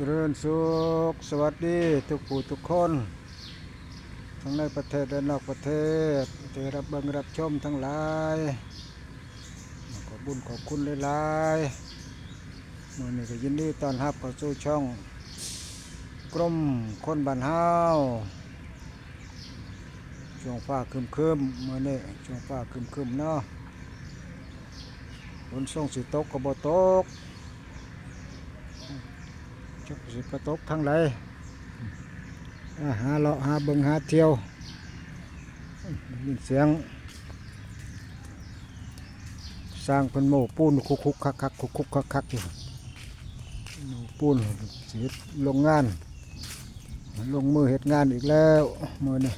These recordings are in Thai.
เจริญสุขสวัสดีทุกผู้ทุกคน ทั้งในประเทศและนอกประเทศที่รับเบังรับชมทั้งหลายขอบุญขอบคุณหลายๆมื่อนี้ก็ยินดีต้อนรับเข้าสู่ช่องกรมคนบ้านเฮาช่วงฟ้าครึมครึมมื่อนี้ช่วงฟ้าครึมครึมเนาะฝนส่งสิตกก็บ่ตก จักสิกระตกทางไหนอ่าหาเลาะหาเบิงหาเที่ยวยินเสียง สร้างเป็นโมปูนคุกคุกคักคักคุกคุกคักคักอยู่โมปูนสิเฮ็ดลงงาน ลงมือเฮ็ดงานอีกแล้วมือนี่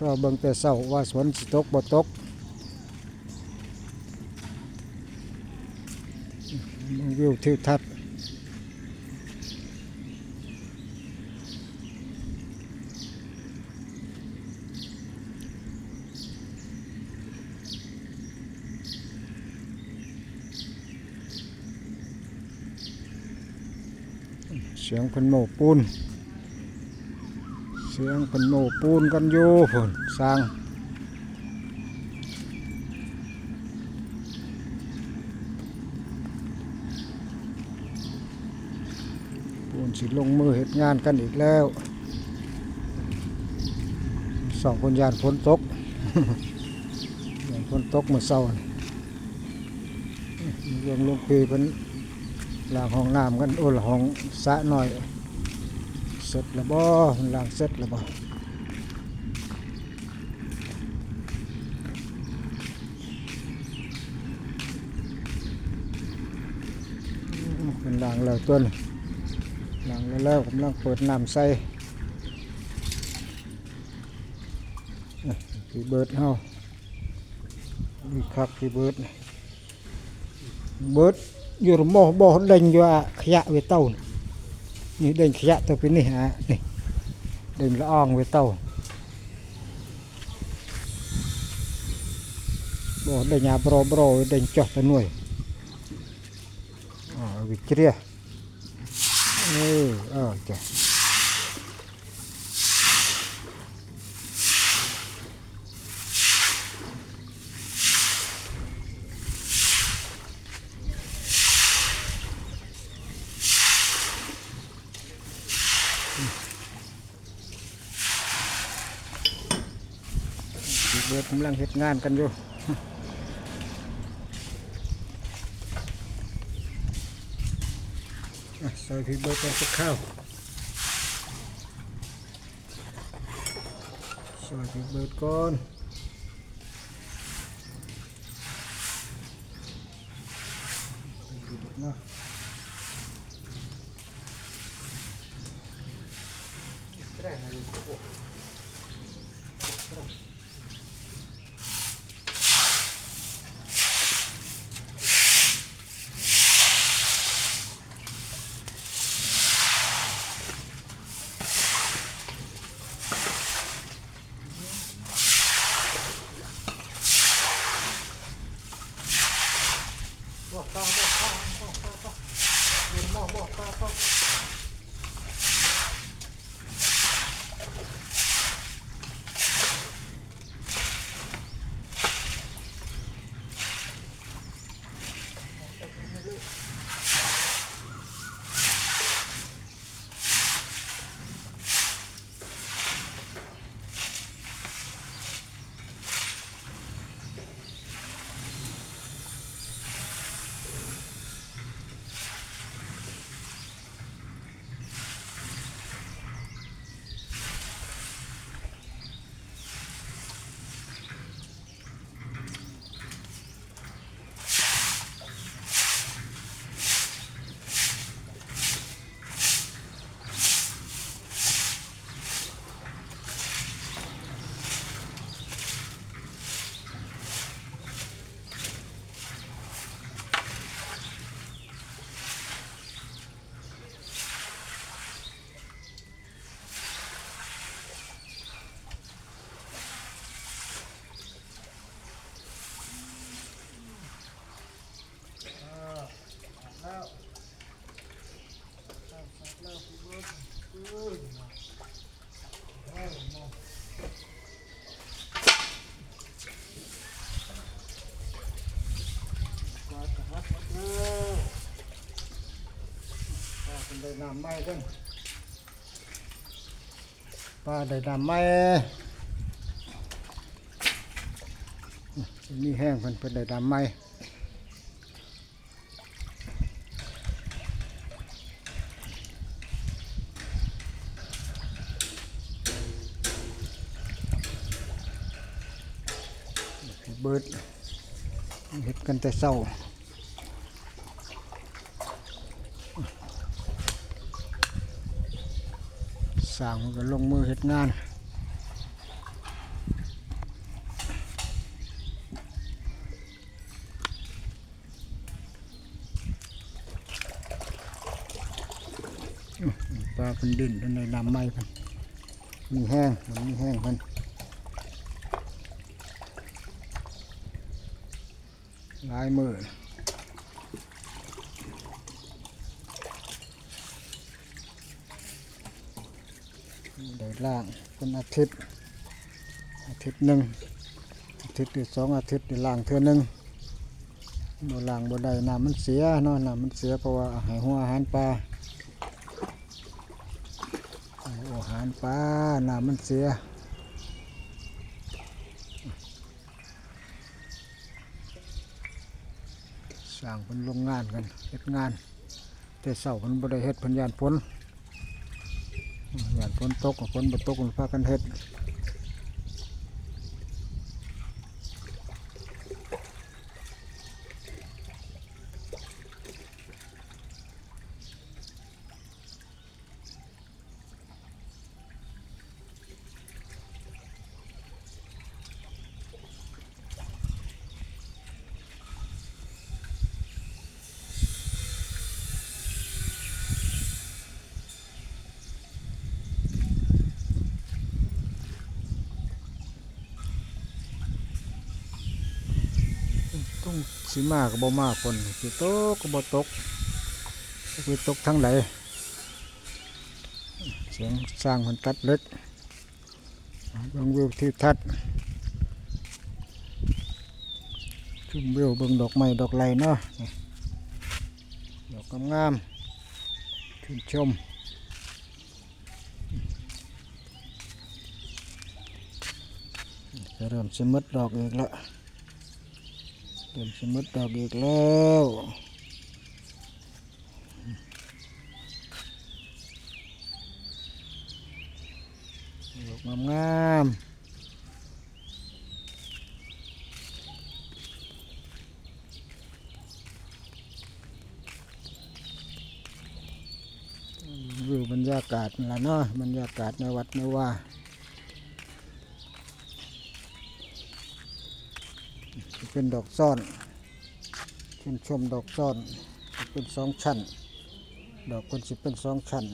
รอเบิ่งแต่เศร้าว่าสวนสตกบ่ตกวิวทิวทัศน์ เสียงพันโมปูน เสียงพันโมปูนกันอยู่ผนสร้างปูนสิลงมือเหตุงานกันอีกแล้วสองคนยานฝนตกยานฝนตกเมื่อเช้านี่เรื่องลงพีเป็น ล้างห้องน้ำกันโอ้ละห้องสะหน่อย เสร็จแล้วบ่ล้างเสร็จแล้วบ่อืมมันล้างแล้วตัวนี้ล้างแล้วแล้วกำลังเปิดน้ำใส่พี่เบิร์ดเฮานี่ครับพี่เบิร์ดเบิด យករមាស់បោះដេញយកអាខ្យាក់វាទៅនេះដេញខ្យាក់ទៅពីនេះអានេះដេញល្អងវាទៅបោះដេញអាប្រប្រវាដេញចុះទៅនួយអូវាជ្រះអឺអើចា พี่เบิดกำลังเฮ็ดงานกันอยู่อะใส่พี่เบิร์ดกันสักข้าวใส่พี่เบิร์ดก่อนเนาะ ได้น้ำไม้กันปลาได้น้ำไม้มีแห้งเพิ่นเพิ่นได้น้ำไม้เบิดเฮ็ดกันแต่เช้า ร้างมันก็ลงมือเฮ็ดงานอื้อปลาเป็นดินเป็นในน้ำไม้เพันมีแห้งมันมีแห้งเพันหลายมือได้ ล่างเป็นอาทิตย์ อาทิตย์หนึ่งอาทิตย์ที่สองอาทิตย์ได้ล่างเทื่อหนึ่งบ่ล่างบ่ได้น้ำมันเสียเนาะน้ำมันเสียเพราะว่าให้หัวอาหารปลาอาหารปลาน้ำมันเสียสร้างเป็นโรงงานกันเฮ็ดงานแต่เสามันบ่ได้เฮ็ดพันยานฝน หยานฝนตกฝนบ่ตกมันพากันเฮ็ด ต้องสิมาก็บ่มาฝนสิตกก็บ่ตกไปตกทั้งไหนเสียงสร้างมันตัดเล็กเบิ่งวิวทิวทัศน์ชมวิวเบิ่งดอกไม้ดอกไรเนาะดอกงามๆชื่นชมจะเริ่มสิหมดดอกอีกแล้ว เดินสมุดดอกอีกแล้วดอกงามๆวิวบรรยากาศนั่นละเนาะบรรยากาศในวัดในว่า เป็นดอกซ่อนชื่นชมดอกซ่อนเป็นสองชั้น ดอกคนสิเป็นสองชั้น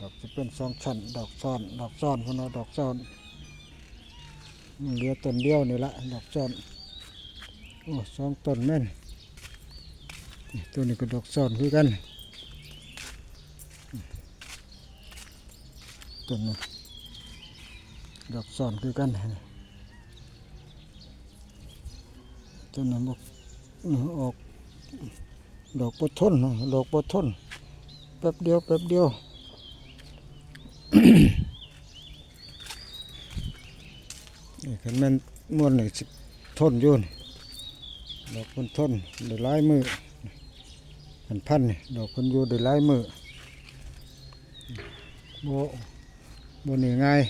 ดอกสิเป็นสองชั้น ดอกซ่อน ดอกซ่อนพวกเราดอกซ่อนเหลือต้นเดียวนี่ละดอกซ่อนโอ้สองต้นแม่นนตัวนี้ก็ดอกซ่อนคือกันต้นนี้ดอกซ่อนคือกัน ต้นนั้นบอกออกดอกปทนนดอกปทนแป๊บเดียวแป๊บเดียวนี่คันแม่นม้วนนี่งสิบทนยู่นดอกคนทนได้หลายมือพันพันนี่ดอกคนยู่ได้หลายมือโบโบนี่ง่าย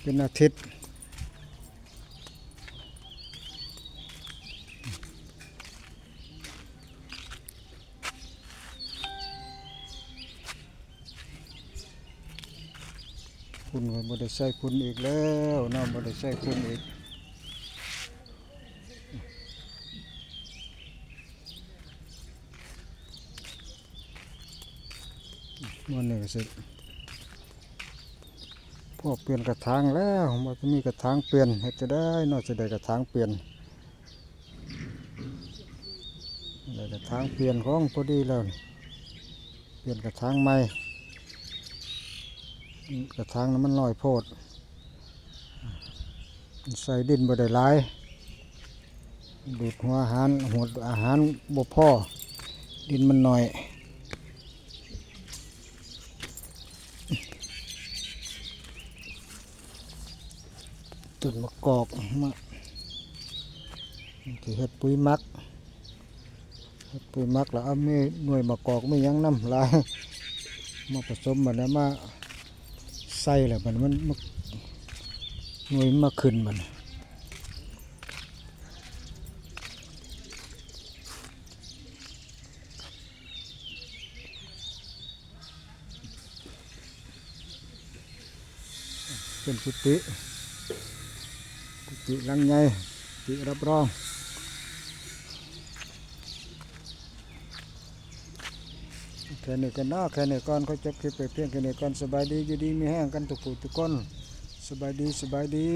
เป็นอาทิตย์ คุณก็บ่ได้ใส่คุณอีกแล้วน้องบ่ได้ใส่คุณอีกมันนี่ก็สิพวกเปลี่ยนกระถางแล้วมันก็มีกระถางเปลี่ยนเฮ็ดจะได้นอกจะได้กระถางเปลี่ยนได้กระถางเปลี่ยนของพอดีแล้วเปลี่ยนกระถางใหม่ กระทางมันลอยโพด ใส่ดินบ่ได้หลายดูดหัวอาหารหัวอาหารบกพ่อ ดินมันหน่อยต้นมะกอกมาที่เห็ดปุ๋ยมักเห็ดปุ๋ยมักแล้วเไม่หน่วยมะกอกไม่ยั้งน้ำลายมาผสมมันแล้วมา ใส่แล้วมันมันมันหน่วยมาขึ้นมันเป็นกุฏิกุฏิลังใหญ่กุฏิรับรอง แค่นี้ก็น่าแค่นี้ก่อนเขาจบคลิปไปเพียงแค่นี้ก่อนสบายดีอยู่ดีมีแห้งกันทุกผู้ทุกคนสบายดีสบายดี